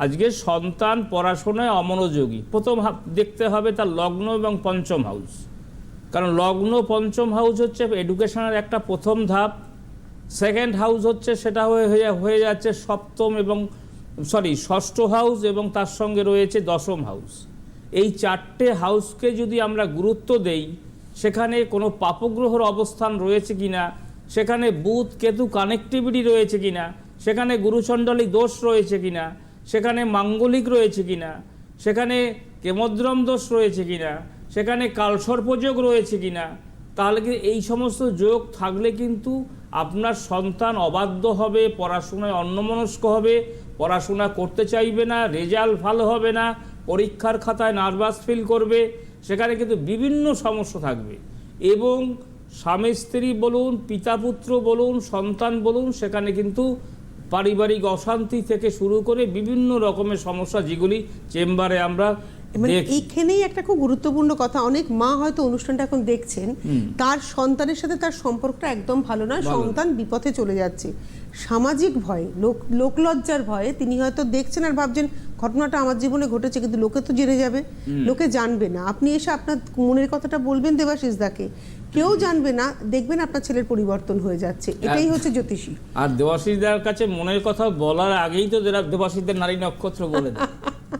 আজকে সন্তান পড়াশোনায় অমনোযোগী। প্রথম দেখতে হবে তার লগ্ন এবং পঞ্চম হাউস। কারণ লগ্ন, পঞ্চম হাউস হচ্ছে এডুকেশনের একটা প্রথম ধাপ। সেকেন্ড হাউস হচ্ছে সেটা হয়ে, হয়ে- যাচ্ছে সপ্তম এবং সরি ষষ্ঠ হাউস এবং তার সঙ্গে রয়েছে দশম হাউস এই চারটে হাউসকে যদি আমরা গুরুত্ব দেই, সেখানে কোনো পাপগ্রহর অবস্থান রয়েছে কি না সেখানে বুধ, কেতু কানেক্টিভিটি রয়েছে কিনা, সেখানে গুরুচণ্ডলী দোষ রয়েছে কিনা সেখানে মাঙ্গলিক রয়েছে কিনা, সেখানে কেমদ্রম দোষ রয়েছে কিনা, সেখানে কালসর্পযোগ রয়েছে কিনা, তাহলে কি এই সমস্ত যোগ থাকলে কিন্তু আপনার সন্তান অবাধ্য হবে, পড়াশোনায় অন্যমনস্ক হবে, পড়াশোনা করতে চাইবে না, রেজাল্ট ভালো হবে না, পরীক্ষার খাতায় নার্ভাস ফিল করবে, সেখানে কিন্তু বিভিন্ন সমস্যা থাকবে। এবং স্বামী স্ত্রী বলুন, পিতা পুত্র বলুন, সন্তান বলুন, সেখানে কিন্তু পারিবারিক অশান্তি থেকে শুরু করে বিভিন্ন রকমের সমস্যা যেগুলি চেম্বারে আমরা মানে এইখানেই একটা খুব গুরুত্বপূর্ণ কথা। অনেক মা হয়তো অনুষ্ঠানটা এখন দেখছেন। তার সন্তানের সাথে তার সম্পর্কটা একদম ভালো নয়। সন্তান বিপথে চলে যাচ্ছে। সামাজিক ভয় লোক লোকলজ্জার ভয়ে তিনি হয়তো দেখছেন আর ভাবছেন ঘটনাটা আমার জীবনে ঘটেছে কিন্তু লোকে তো জেনে যাবে। লোকে জানবে না। আপনি এসে আপনার মনের কথাটা বলবেন দেবাশিস দাকে। কেউ জানবে না দেখবেন আপনার ছেলের পরিবর্তন হয়ে যাচ্ছে। এটাই হচ্ছে জ্যোতিষী। আর দেবাশিসদার কাছে মনের কথা বলার আগেই তো দেরা- দেবাশিসদের নারী নক্ষত্র বলে দেয়।